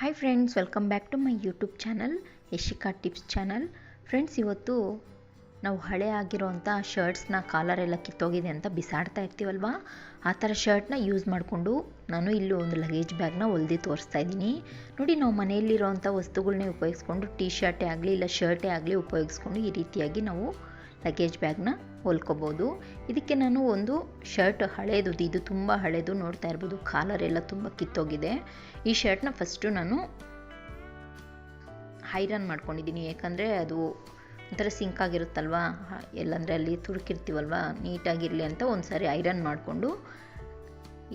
Hi friends welcome back to my YouTube channel Yashika tips channel friends ಇವತ್ತು ನಾವು ಹಳೆ ಆಗಿರೋವಂಥ ಶರ್ಟ್ಸ್ನ collar ಎಲ್ಲ ಕಿತ್ತೋಗಿದೆ ಅಂತ ಬಿಸಾಡ್ತಾ ಇರ್ತೀವಲ್ವಾ? ಆ ಥರ ಶರ್ಟ್ನ ಯೂಸ್ ಮಾಡಿಕೊಂಡು ನಾನು ಇಲ್ಲಿ ಒಂದು ಲಗೇಜ್ ಬ್ಯಾಗ್ನ ಹೊಲ್ದಿ ತೋರಿಸ್ತಾ ಇದ್ದೀನಿ. ನೋಡಿ, ನಾವು ಮನೆಯಲ್ಲಿರೋವಂಥ ವಸ್ತುಗಳನ್ನೇ ಉಪಯೋಗಿಸ್ಕೊಂಡು ಟೀ ಶರ್ಟೇ ಆಗಲಿ, ಇಲ್ಲ ಶರ್ಟೇ ಆಗಲಿ ಉಪಯೋಗಿಸ್ಕೊಂಡು ಈ ರೀತಿಯಾಗಿ ನಾವು ಲಗೇಜ್ ಬ್ಯಾಗ್ನ ಹೊಲ್ಕೋಬೋದು. ಇದಕ್ಕೆ ನಾನು ಒಂದು ಶರ್ಟ್ ಹಳೇದು, ಇದು ತುಂಬ ಹಳೇದು ನೋಡ್ತಾ ಇರ್ಬೋದು. ಕಾಲರ್ ಎಲ್ಲ ತುಂಬ ಕಿತ್ತೋಗಿದೆ. ಈ ಶರ್ಟ್ನ ಫಸ್ಟು ನಾನು ಹೈರನ್ ಮಾಡ್ಕೊಂಡಿದ್ದೀನಿ. ಯಾಕಂದರೆ ಅದು ಒಂಥರ ಸಿಂಕ್ ಆಗಿರುತ್ತಲ್ವಾ? ಎಲ್ಲಂದರೆ ಅಲ್ಲಿ ತುರುಕಿರ್ತೀವಲ್ವ? ನೀಟಾಗಿರಲಿ ಅಂತ ಒಂದು ಸಾರಿ ಐರನ್ ಮಾಡಿಕೊಂಡು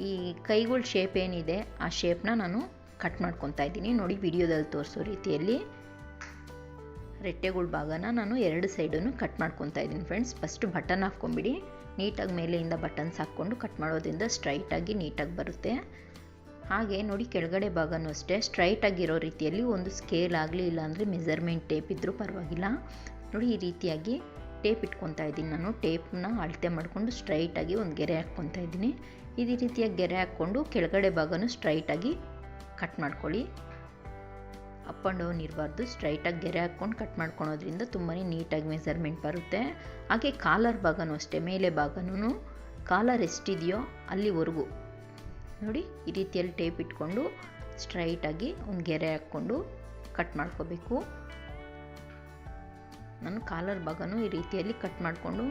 ಈ ಕೈಗಳ ಶೇಪ್ ಏನಿದೆ, ಆ ಶೇಪ್ನ ನಾನು ಕಟ್ ಮಾಡ್ಕೊತಾ ಇದ್ದೀನಿ. ನೋಡಿ ವಿಡಿಯೋದಲ್ಲಿ ತೋರಿಸೋ ರೀತಿಯಲ್ಲಿ. ರೆಟ್ಟೆಗಳ ಭಾಗನ ನಾನು ಎರಡು ಸೈಡನ್ನು ಕಟ್ ಮಾಡ್ಕೊತಾ ಇದ್ದೀನಿ ಫ್ರೆಂಡ್ಸ್ ಫಸ್ಟ್ ಬಟನ್ ಹಾಕ್ಕೊಂಬಿಡಿ. ನೀಟಾಗಿ ಮೇಲೆಯಿಂದ ಬಟನ್ಸ್ ಹಾಕ್ಕೊಂಡು ಕಟ್ ಮಾಡೋದ್ರಿಂದ ಸ್ಟ್ರೈಟಾಗಿ ನೀಟಾಗಿ ಬರುತ್ತೆ. ಹಾಗೆ ನೋಡಿ ಕೆಳಗಡೆ ಭಾಗನೂ ಅಷ್ಟೇ. ಸ್ಟ್ರೈಟಾಗಿರೋ ರೀತಿಯಲ್ಲಿ ಒಂದು ಸ್ಕೇಲ್ ಆಗಲಿ ಇಲ್ಲಾಂದರೆ ಮೆಜರ್ಮೆಂಟ್ ಟೇಪ್ ಇದ್ದರೂ ಪರವಾಗಿಲ್ಲ. ನೋಡಿ ಈ ರೀತಿಯಾಗಿ ಟೇಪ್ ಇಟ್ಕೊತಾ ಇದ್ದೀನಿ ನಾನು. ಟೇಪ್ನ ಅಳತೆ ಮಾಡಿಕೊಂಡು ಸ್ಟ್ರೈಟಾಗಿ ಒಂದು ಗೆರೆ ಹಾಕ್ಕೊತಾ ಇದ್ದೀನಿ. ಇದೇ ರೀತಿಯಾಗಿ ಗೆರೆ ಹಾಕ್ಕೊಂಡು ಕೆಳಗಡೆ ಭಾಗನೂ ಸ್ಟ್ರೈಟಾಗಿ ಕಟ್ ಮಾಡ್ಕೊಳ್ಳಿ. ಅಪ್ ಆ್ಯಂಡ್ ಡೌನ್ ಇರಬಾರ್ದು ಸ್ಟ್ರೈಟಾಗಿ ಗೆರೆ ಹಾಕ್ಕೊಂಡು ಕಟ್ ಮಾಡ್ಕೊಳೋದ್ರಿಂದ ತುಂಬಾ ನೀಟಾಗಿ ಮೆಸರ್ಮೆಂಟ್ ಬರುತ್ತೆ. ಹಾಗೆ ಕಾಲರ್ ಭಾಗನೂ ಅಷ್ಟೇ, ಮೇಲೆ ಭಾಗನೂ ಕಾಲರ್ ಎಷ್ಟಿದೆಯೋ ಅಲ್ಲಿವರೆಗೂ. ನೋಡಿ, ಈ ರೀತಿಯಲ್ಲಿ ಟೇಪ್ ಇಟ್ಕೊಂಡು ಸ್ಟ್ರೈಟಾಗಿ ಒಂದು ಗೆರೆ ಹಾಕ್ಕೊಂಡು ಕಟ್ ಮಾಡ್ಕೋಬೇಕು. ನಾನು ಕಾಲರ್ ಭಾಗನೂ ಈ ರೀತಿಯಲ್ಲಿ ಕಟ್ ಮಾಡಿಕೊಂಡು,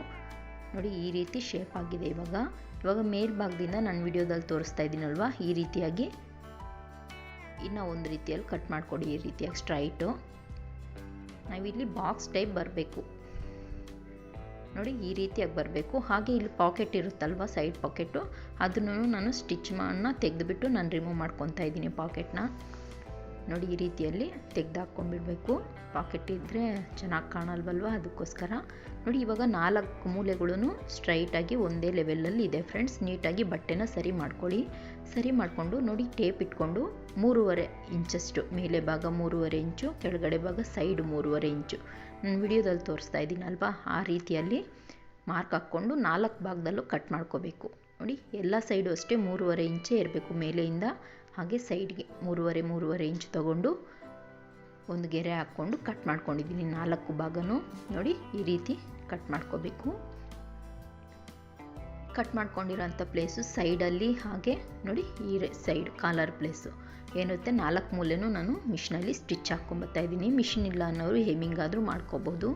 ನೋಡಿ, ಈ ರೀತಿ ಶೇಪ್ ಆಗಿದೆ ಇವಾಗ. ಇವಾಗ ಮೇಲ್ಭಾಗದಿಂದ ನಾನು ವಿಡಿಯೋದಲ್ಲಿ ತೋರಿಸ್ತಾ ಇದ್ದೀನಲ್ವ, ಈ ರೀತಿಯಾಗಿ ಇನ್ನು ಒಂದು ರೀತಿಯಲ್ಲಿ ಕಟ್ ಮಾಡಿಕೊಡಿ, ಈ ರೀತಿಯಾಗಿ ಸ್ಟ್ರೈಟು ನಾವಿಲ್ಲಿ ಬಾಕ್ಸ್ ಟೈಪ್ ಬರಬೇಕು. ನೋಡಿ, ಈ ರೀತಿಯಾಗಿ ಬರಬೇಕು. ಹಾಗೆ ಇಲ್ಲಿ ಪಾಕೆಟ್ ಇರುತ್ತಲ್ವ ಸೈಡ್ ಪಾಕೆಟು ಅದನ್ನು ನಾನು ಸ್ಟಿಚ್ ಮಾಡನ್ನ ತೆಗೆದುಬಿಟ್ಟು ನಾನು ರಿಮೂವ್ ಮಾಡ್ಕೊತಾ ಇದ್ದೀನಿ ಪಾಕೆಟ್ನ ನೋಡಿ ಈ ರೀತಿಯಲ್ಲಿ ತೆಗೆದು ಹಾಕ್ಕೊಂಡ್ಬಿಡ್ಬೇಕು ಪಾಕೆಟ್ ಇದ್ದರೆ ಚೆನ್ನಾಗಿ ಕಾಣಲ್ವಲ್ವ ಅದಕ್ಕೋಸ್ಕರ. ನೋಡಿ ಇವಾಗ ನಾಲ್ಕು ಮೂಲೆಗಳೂ ಸ್ಟ್ರೈಟಾಗಿ ಒಂದೇ ಲೆವೆಲಲ್ಲಿ ಇದೆ ಫ್ರೆಂಡ್ಸ್ ನೀಟಾಗಿ ಬಟ್ಟೆನ ಸರಿ ಮಾಡ್ಕೊಳ್ಳಿ. ಸರಿ ಮಾಡಿಕೊಂಡು ನೋಡಿ ಟೇಪ್ ಇಟ್ಕೊಂಡು ಮೂರುವರೆ ಇಂಚಷ್ಟು, ಮೇಲೆ ಭಾಗ ಮೂರುವರೆ ಇಂಚು, ಕೆಳಗಡೆ ಭಾಗ ಸೈಡ್ ಮೂರುವರೆ ಇಂಚು. ನಾನು ವಿಡಿಯೋದಲ್ಲಿ ತೋರಿಸ್ತಾ ಇದ್ದೀನಲ್ವಾ? ಆ ರೀತಿಯಲ್ಲಿ ಮಾರ್ಕ್ ಹಾಕ್ಕೊಂಡು ನಾಲ್ಕು ಭಾಗದಲ್ಲೂ ಕಟ್ ಮಾಡ್ಕೋಬೇಕು. ನೋಡಿ, ಎಲ್ಲ ಸೈಡು ಅಷ್ಟೇ ಮೂರುವರೆ ಇಂಚೇ ಇರಬೇಕು ಮೇಲೆಯಿಂದ. ಹಾಗೆ ಸೈಡ್ಗೆ ಮೂರುವರೆ ಮೂರುವರೆ ಇಂಚು ತಗೊಂಡು ಒಂದು ಗೆರೆ ಹಾಕ್ಕೊಂಡು ಕಟ್ ಮಾಡ್ಕೊಂಡಿದ್ದೀನಿ. ನಾಲ್ಕು ಭಾಗನೂ ನೋಡಿ ಈ ರೀತಿ ಕಟ್ ಮಾಡ್ಕೋಬೇಕು. ಕಟ್ ಮಾಡ್ಕೊಂಡಿರೋಂಥ ಪ್ಲೇಸು ಸೈಡಲ್ಲಿ ಹಾಗೆ ನೋಡಿ ಈ ಸೈಡ್ ಕಾಲರ್ ಪ್ಲೇಸು ಏನಿರುತ್ತೆ? ನಾಲ್ಕು ಮೂಲೆನೂ ನಾನು ಮಿಷಿನಲ್ಲಿ ಸ್ಟಿಚ್ ಹಾಕ್ಕೊಂಬತ್ತಾ ಇದ್ದೀನಿ. ಮಿಷಿನ್ ಇಲ್ಲ ಅನ್ನೋರು ಹೇಮಿಂಗ್ ಆದರೂ ಮಾಡ್ಕೋಬೋದು.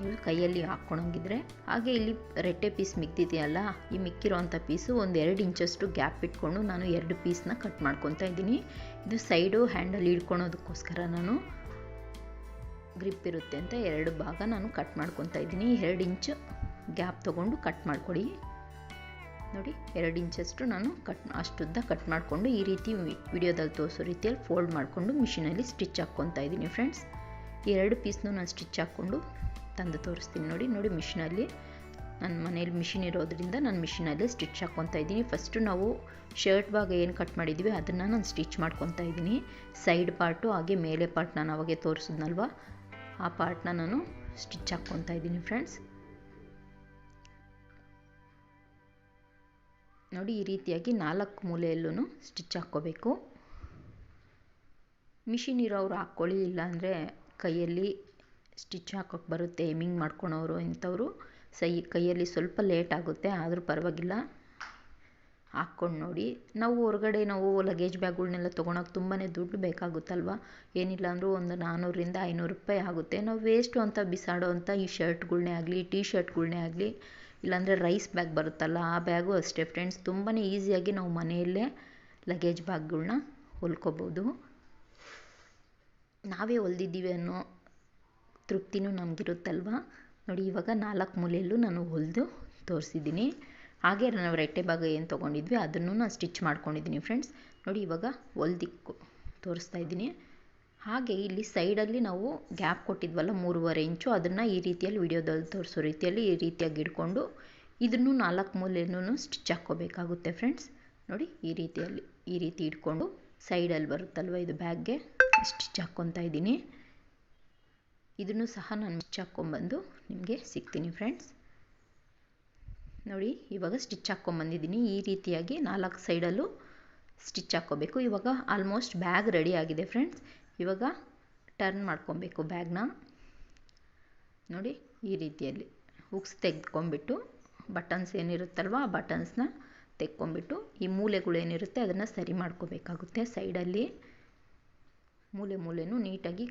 ನೀವು ಕೈಯಲ್ಲಿ ಹಾಕ್ಕೊಳಂಗಿದ್ರೆ, ಹಾಗೆ ಇಲ್ಲಿ ರೆಟ್ಟೆ ಪೀಸ್ ಮಿಕ್ತಿದೆಯಲ್ಲ ಈ ಮಿಕ್ಕಿರೋವಂಥ ಪೀಸು ಒಂದು ಎರಡು ಇಂಚಷ್ಟು ಗ್ಯಾಪ್ ಇಟ್ಕೊಂಡು ನಾನು ಎರಡು ಪೀಸ್ನ ಕಟ್ ಮಾಡ್ಕೊತಾ ಇದ್ದೀನಿ. ಇದು ಸೈಡು ಹ್ಯಾಂಡಲ್ ಹಿಡ್ಕೊಳೋದಕ್ಕೋಸ್ಕರ ನಾನು ಗ್ರಿಪ್ ಇರುತ್ತೆ ಅಂತ ಎರಡು ಭಾಗ ನಾನು ಕಟ್ ಮಾಡ್ಕೊತಾ ಇದ್ದೀನಿ. ಎರಡು ಇಂಚು ಗ್ಯಾಪ್ ತೊಗೊಂಡು ಕಟ್ ಮಾಡಿಕೊಡಿ. ನೋಡಿ, ಎರಡು ಇಂಚಷ್ಟು ನಾನು ಕಟ್ ಅಷ್ಟುದ್ದ ಕಟ್ ಮಾಡಿಕೊಂಡು ಈ ರೀತಿ ವಿಡಿಯೋದಲ್ಲಿ ತೋರಿಸೋ ರೀತಿಯಲ್ಲಿ ಫೋಲ್ಡ್ ಮಾಡಿಕೊಂಡು ಮಿಷಿನಲ್ಲಿ ಸ್ಟಿಚ್ ಹಾಕ್ಕೊತಾ ಇದ್ದೀನಿ ಫ್ರೆಂಡ್ಸ್ ಎರಡು ಪೀಸ್ನೂ ನಾನು ಸ್ಟಿಚ್ ಹಾಕ್ಕೊಂಡು ತಂದು ತೋರಿಸ್ತೀನಿ ನೋಡಿ ನೋಡಿ ಮಿಷಿನಲ್ಲಿ ನನ್ನ ಮನೇಲಿ ಮಿಷಿನ್ ಇರೋದ್ರಿಂದ ನಾನು ಮಿಷಿನಲ್ಲಿ ಸ್ಟಿಚ್ ಹಾಕ್ಕೊತಾ ಇದ್ದೀನಿ. ಫಸ್ಟು ನಾವು ಶರ್ಟ್ ಭಾಗ ಏನು ಕಟ್ ಮಾಡಿದ್ದೀವಿ ಅದನ್ನು ನಾನು ಸ್ಟಿಚ್ ಮಾಡ್ಕೊತಾ ಇದ್ದೀನಿ. ಸೈಡ್ ಪಾರ್ಟು ಹಾಗೆ ಮೇಲೆ ಪಾರ್ಟ್ ನಾನು ಅವಾಗೆ ತೋರಿಸಿದ್ನಲ್ವ? ಆ ಪಾರ್ಟ್ನ ನಾನು ಸ್ಟಿಚ್ ಹಾಕ್ಕೊತಾ ಇದ್ದೀನಿ ಫ್ರೆಂಡ್ಸ್ ನೋಡಿ ಈ ರೀತಿಯಾಗಿ ನಾಲ್ಕು ಮೂಲೆಯಲ್ಲೂ ಸ್ಟಿಚ್ ಹಾಕ್ಕೋಬೇಕು ಮಿಷಿನ್ ಇರೋರು ಹಾಕ್ಕೊಳ್ಳಿ ಇಲ್ಲಾಂದರೆ ಕೈಯಲ್ಲಿ ಸ್ಟಿಚ್ ಹಾಕೋಕ್ಕೆ ಬರುತ್ತೆ, ಏಮಿಂಗ್ ಮಾಡ್ಕೊಳೋರು ಇಂಥವರು. ಸೈ, ಕೈಯಲ್ಲಿ ಸ್ವಲ್ಪ ಲೇಟ್ ಆಗುತ್ತೆ, ಆದರೂ ಪರವಾಗಿಲ್ಲ. ಹಾಕ್ಕೊಂಡು ನೋಡಿ. ನಾವು ಹೊರಗಡೆ ನಾವು ಲಗೇಜ್ ಬ್ಯಾಗ್ಗಳ್ನೆಲ್ಲ ತೊಗೊಳಕ್ಕೆ ತುಂಬಾ ದುಡ್ಡು ಬೇಕಾಗುತ್ತಲ್ವ? ಏನಿಲ್ಲ ಅಂದರೂ ಒಂದು ನಾನ್ನೂರರಿಂದ ಐನೂರು ರೂಪಾಯಿ ಆಗುತ್ತೆ. ನಾವು ವೇಸ್ಟು ಅಂತ ಬಿಸಾಡೋ ಅಂಥ ಈ ಶರ್ಟ್ಗಳ್ನೇ ಆಗಲಿ ಟೀ ಶರ್ಟ್ಗಳ್ನೇ ಆಗಲಿ, ಇಲ್ಲಾಂದರೆ ರೈಸ್ ಬ್ಯಾಗ್ ಬರುತ್ತಲ್ಲ, ಆ ಬ್ಯಾಗು ಅಷ್ಟೇ ಫ್ರೆಂಡ್ಸ್. ತುಂಬಾ ಈಸಿಯಾಗಿ ನಾವು ಮನೆಯಲ್ಲೇ ಲಗೇಜ್ ಬ್ಯಾಗ್ಗಳನ್ನ ಹೊಲ್ಕೊಬೋದು. ನಾವೇ ಹೊಲ್ದಿದ್ದೀವಿ ಅನ್ನೋ ತೃಪ್ತಿನೂ ನಮಗಿರುತ್ತಲ್ವ? ನೋಡಿ, ಇವಾಗ ನಾಲ್ಕು ಮೂಲೆಯಲ್ಲೂ ನಾನು ಹೊಲಿದು ತೋರಿಸಿದ್ದೀನಿ. ಹಾಗೆ ನಾವು ರೆಟ್ಟೆ ಭಾಗ ಏನು ತೊಗೊಂಡಿದ್ವಿ, ಅದನ್ನು ನಾನು ಸ್ಟಿಚ್ ಮಾಡ್ಕೊಂಡಿದ್ದೀನಿ ಫ್ರೆಂಡ್ಸ್. ನೋಡಿ, ಇವಾಗ ಹೊಲ್ದಿಕ್ಕು ತೋರಿಸ್ತಾ ಇದ್ದೀನಿ. ಹಾಗೆ ಇಲ್ಲಿ ಸೈಡಲ್ಲಿ ನಾವು ಗ್ಯಾಪ್ ಕೊಟ್ಟಿದ್ವಲ್ಲ, ಮೂರುವರೆ ಇಂಚು, ಅದನ್ನು ಈ ರೀತಿಯಲ್ಲಿ ವಿಡಿಯೋದಲ್ಲಿ ತೋರಿಸೋ ರೀತಿಯಲ್ಲಿ ಈ ರೀತಿಯಾಗಿ ಇಟ್ಕೊಂಡು ಇದನ್ನು ನಾಲ್ಕು ಮೂಲೆಯೂ ಸ್ಟಿಚ್ ಹಾಕ್ಕೋಬೇಕಾಗುತ್ತೆ ಫ್ರೆಂಡ್ಸ್. ನೋಡಿ, ಈ ರೀತಿಯಲ್ಲಿ ಈ ರೀತಿ ಇಟ್ಕೊಂಡು ಸೈಡಲ್ಲಿ ಬರುತ್ತಲ್ವ ಇದು ಬ್ಯಾಗ್ಗೆ, ಸ್ಟಿಚ್ ಹಾಕ್ಕೊತಾ ಇದ್ದೀನಿ. ಇದನ್ನು ಸಹ ನಾನು ಸ್ಟಿಚ್ ಹಾಕ್ಕೊಂಬಂದು ನಿಮಗೆ ಸಿಗ್ತೀನಿ ಫ್ರೆಂಡ್ಸ್ ನೋಡಿ, ಇವಾಗ ಸ್ಟಿಚ್ ಹಾಕ್ಕೊಂಬಂದಿದ್ದೀನಿ ಈ ರೀತಿಯಾಗಿ ನಾಲ್ಕು ಸೈಡಲ್ಲೂ ಸ್ಟಿಚ್ ಹಾಕ್ಕೋಬೇಕು. ಇವಾಗ ಆಲ್ಮೋಸ್ಟ್ ಬ್ಯಾಗ್ ರೆಡಿ ಆಗಿದೆ ಫ್ರೆಂಡ್ಸ್ ಇವಾಗ ಟರ್ನ್ ಮಾಡ್ಕೊಬೇಕು ಬ್ಯಾಗ್ನ ನೋಡಿ, ಈ ರೀತಿಯಲ್ಲಿ ಹುಕ್ಸ್ ತೆಗೆದ್ಕೊಂಬಿಟ್ಟು ಬಟನ್ಸ್ ಏನಿರುತ್ತಲ್ವ, ಆ ಬಟನ್ಸ್ನ ತೆಕ್ಕೊಂಬಿಟ್ಟು ಈ ಮೂಲೆಗಳು ಏನಿರುತ್ತೆ, ಅದನ್ನು ಸರಿ ಮಾಡ್ಕೋಬೇಕಾಗುತ್ತೆ ಸೈಡಲ್ಲಿ ಮೂಲೆ ಮೂಲೆಯೂ ನೀಟಾಗಿ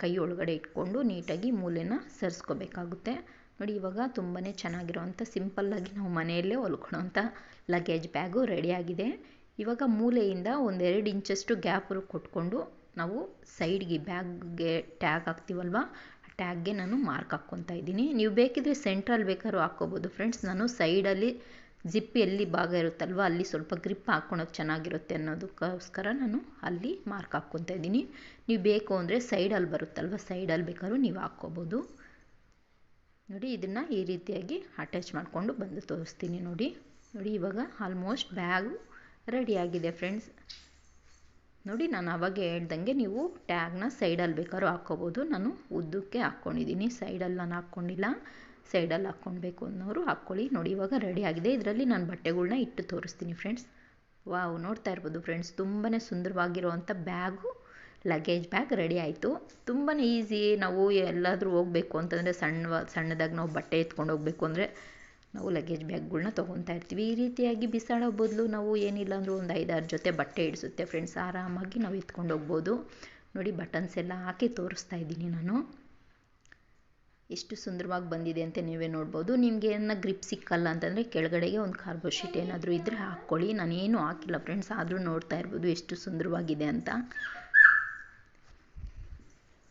ಕೈ ಒಳಗಡೆ ಇಟ್ಕೊಂಡು ನೀಟಾಗಿ ಮೂಲೆನ ಸರಿಸ್ಕೋಬೇಕಾಗುತ್ತೆ. ನೋಡಿ, ಇವಾಗ ತುಂಬಾ ಚೆನ್ನಾಗಿರುವಂಥ ಸಿಂಪಲ್ಲಾಗಿ ನಾವು ಮನೆಯಲ್ಲೇ ಹೊಲ್ಕೊಳೋಂಥ ಲಗೇಜ್ ಬ್ಯಾಗು ರೆಡಿಯಾಗಿದೆ. ಇವಾಗ ಮೂಲೆಯಿಂದ ಒಂದೆರಡು ಇಂಚಷ್ಟು ಗ್ಯಾಪ್ರು ಕೊಟ್ಕೊಂಡು ನಾವು ಸೈಡ್ಗೆ ಬ್ಯಾಗ್ಗೆ ಟ್ಯಾಗ್ ಹಾಕ್ತೀವಲ್ವ? ಟ್ಯಾಗ್ಗೆ ನಾನು ಮಾರ್ಕ್ ಹಾಕ್ಕೊತಾ ಇದ್ದೀನಿ. ನೀವು ಬೇಕಿದ್ರೆ ಸೆಂಟ್ರಲ್ಲಿ ಬೇಕಾದ್ರೂ ಹಾಕ್ಕೋಬೋದು. ಫ್ರೆಂಡ್ಸ್, ನಾನು ಸೈಡಲ್ಲಿ ಜಿಪ್ ಎಲ್ಲಿ ಭಾಗ ಇರುತ್ತಲ್ವ ಅಲ್ಲಿ ಸ್ವಲ್ಪ ಗ್ರಿಪ್ ಹಾಕ್ಕೊಳೋಕೆ ಚೆನ್ನಾಗಿರುತ್ತೆ ಅನ್ನೋದಕ್ಕೋಸ್ಕರ ನಾನು ಅಲ್ಲಿ ಮಾರ್ಕ್ ಹಾಕ್ಕೊತಾ ಇದ್ದೀನಿ. ನೀವು ಬೇಕು ಅಂದರೆ ಸೈಡಲ್ಲಿ ಬರುತ್ತಲ್ವ ಸೈಡಲ್ಲಿ ಬೇಕಾದ್ರೂ ನೀವು ಹಾಕ್ಕೋಬೋದು. ನೋಡಿ, ಇದನ್ನು ಈ ರೀತಿಯಾಗಿ ಅಟ್ಯಾಚ್ ಮಾಡಿಕೊಂಡು ಬಂದು ತೋರಿಸ್ತೀನಿ ನೋಡಿ. ನೋಡಿ, ಇವಾಗ ಆಲ್ಮೋಸ್ಟ್ ಬ್ಯಾಗು ರೆಡಿಯಾಗಿದೆ ಫ್ರೆಂಡ್ಸ್ ನೋಡಿ, ನಾನು ಅವಾಗ ಹೇಳ್ದಂಗೆ ನೀವು ಟ್ಯಾಗ್ನ ಸೈಡಲ್ಲಿ ಬೇಕಾದ್ರೂ ಹಾಕ್ಕೋಬೋದು. ನಾನು ಉದ್ದಕ್ಕೆ ಹಾಕ್ಕೊಂಡಿದ್ದೀನಿ. ಸೈಡಲ್ಲಿ ನಾನು ಹಾಕ್ಕೊಂಡಿಲ್ಲ. ಸೈಡಲ್ಲಿ ಹಾಕ್ಕೊಳ್ಬೇಕು ಅನ್ನೋರು ಹಾಕ್ಕೊಳ್ಳಿ. ನೋಡಿ, ಇವಾಗ ರೆಡಿ ಆಗಿದೆ. ಇದರಲ್ಲಿ ನಾನು ಬಟ್ಟೆಗಳನ್ನ ಇಟ್ಟು ತೋರಿಸ್ತೀನಿ ಫ್ರೆಂಡ್ಸ್ ವಾವ್ ನೋಡ್ತಾ ಇರ್ಬೋದು ಫ್ರೆಂಡ್ಸ್ ತುಂಬಾ ಸುಂದರವಾಗಿರುವಂಥ ಬ್ಯಾಗು ಲಗೇಜ್ ಬ್ಯಾಗ್ ರೆಡಿ ಆಯಿತು. ತುಂಬಾ ಈಸಿ ನಾವು ಎಲ್ಲಾದರೂ ಹೋಗಬೇಕು ಅಂತಂದರೆ ಸಣ್ಣ ಸಣ್ಣದಾಗಿ ನಾವು ಬಟ್ಟೆ ಎತ್ಕೊಂಡು ಹೋಗಬೇಕು ಅಂದರೆ ನಾವು ಲಗೇಜ್ ಬ್ಯಾಗ್ಗಳನ್ನ ತೊಗೊತಾ ಇರ್ತೀವಿ. ಈ ರೀತಿಯಾಗಿ ಬಿಸಾಡೋ ಬದಲು ನಾವು ಏನಿಲ್ಲ ಅಂದರೂ ಒಂದು ಐದಾರು ಜೊತೆ ಬಟ್ಟೆ ಇಡಿಸುತ್ತೆ ಫ್ರೆಂಡ್ಸ್ ಆರಾಮಾಗಿ ನಾವು ಎತ್ಕೊಂಡು ಹೋಗ್ಬೋದು. ನೋಡಿ ಬಟನ್ಸ್ ಎಲ್ಲ ಹಾಕಿ ತೋರಿಸ್ತಾ ಇದ್ದೀನಿ ನಾನು. ಎಷ್ಟು ಸುಂದರವಾಗಿ ಬಂದಿದೆ ಅಂತ ನೀವೇ ನೋಡ್ಬೋದು. ನಿಮಗೆ ಏನ ಗ್ರಿಪ್ ಸಿಕ್ಕಲ್ಲ ಅಂತಂದರೆ ಕೆಳಗಡೆಗೆ ಒಂದು ಕಾರ್ಗೋ ಶೀಟ್ ಏನಾದರೂ ಇದ್ದರೆ ಹಾಕ್ಕೊಳ್ಳಿ. ನಾನೇನು ಹಾಕಿಲ್ಲ ಫ್ರೆಂಡ್ಸ್ ಆದರೂ ನೋಡ್ತಾ ಇರ್ಬೋದು ಎಷ್ಟು ಸುಂದರವಾಗಿದೆ ಅಂತ.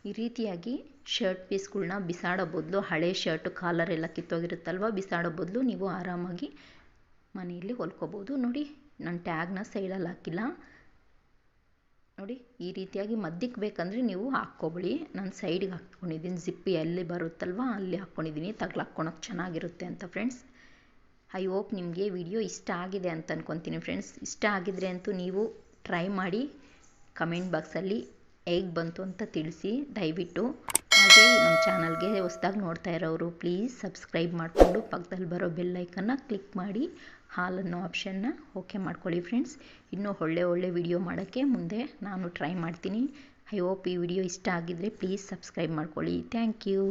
ಈ ರೀತಿಯಾಗಿ ಶರ್ಟ್ ಪೀಸ್ಗಳನ್ನ ಬಿಸಾಡೋ ಬದಲು, ಹಳೆ ಶರ್ಟು ಕಾಲರ್ ಎಲ್ಲ ಕಿತ್ತೋಗಿರುತ್ತಲ್ವ, ಬಿಸಾಡೋ ಬದಲು ನೀವು ಆರಾಮಾಗಿ ಮನೆಯಲ್ಲಿ ಹೊಲ್ಕೋಬೋದು. ನೋಡಿ, ನಾನು ಟ್ಯಾಗ್ನ ಸೈಡಲ್ಲಿ ಹಾಕಿಲ್ಲ. ನೋಡಿ, ಈ ರೀತಿಯಾಗಿ ಮಧ್ಯಕ್ಕೆ ಬೇಕಂದರೆ ನೀವು ಹಾಕ್ಕೊಬಿಡಿ. ನಾನು ಸೈಡಿಗೆ ಹಾಕ್ಕೊಂಡಿದ್ದೀನಿ. ಜಿಪ್ಪಿ ಎಲ್ಲಿ ಬರುತ್ತಲ್ವ ಅಲ್ಲಿ ಹಾಕ್ಕೊಂಡಿದ್ದೀನಿ. ತಗ್ಲಾಕ್ಕೊಳಕ್ಕೆ ಚೆನ್ನಾಗಿರುತ್ತೆ ಅಂತ ಫ್ರೆಂಡ್ಸ್ ಐ ಹೋಪ್ ನಿಮಗೆ ವಿಡಿಯೋ ಇಷ್ಟ ಆಗಿದೆ ಅಂತ ಅಂದ್ಕೊತೀನಿ ಫ್ರೆಂಡ್ಸ್ ಇಷ್ಟ ಆಗಿದ್ರೆ ಅಂತೂ ನೀವು ಟ್ರೈ ಮಾಡಿ ಕಮೆಂಟ್ ಬಾಕ್ಸಲ್ಲಿ ಹೇಗೆ ಬಂತು ಅಂತ ತಿಳಿಸಿ. ದಯವಿಟ್ಟು. ಹಾಗೆ ನಮ್ಮ ಚಾನಲ್ಗೆ ಹೊಸ್ದಾಗಿ ನೋಡ್ತಾ ಇರೋರು ಪ್ಲೀಸ್ ಸಬ್ಸ್ಕ್ರೈಬ್ ಮಾಡಿಕೊಂಡು ಪಕ್ಕದಲ್ಲಿ ಬರೋ ಬೆಲ್ಲೈಕನ್ನ ಕ್ಲಿಕ್ ಮಾಡಿ, ಹಾಲ್ ಅನ್ನೋ ಆಪ್ಷನ್ನ ಓಕೆ ಮಾಡ್ಕೊಳ್ಳಿ ಫ್ರೆಂಡ್ಸ್ ಇನ್ನೂ ಒಳ್ಳೆ ಒಳ್ಳೆ ವಿಡಿಯೋ ಮಾಡೋಕ್ಕೆ ಮುಂದೆ ನಾನು ಟ್ರೈ ಮಾಡ್ತೀನಿ. ಐ ಹೋಪ್ ಈ ವಿಡಿಯೋ ಇಷ್ಟ ಆಗಿದ್ದರೆ ಪ್ಲೀಸ್ ಸಬ್ಸ್ಕ್ರೈಬ್ ಮಾಡ್ಕೊಳ್ಳಿ. Thank you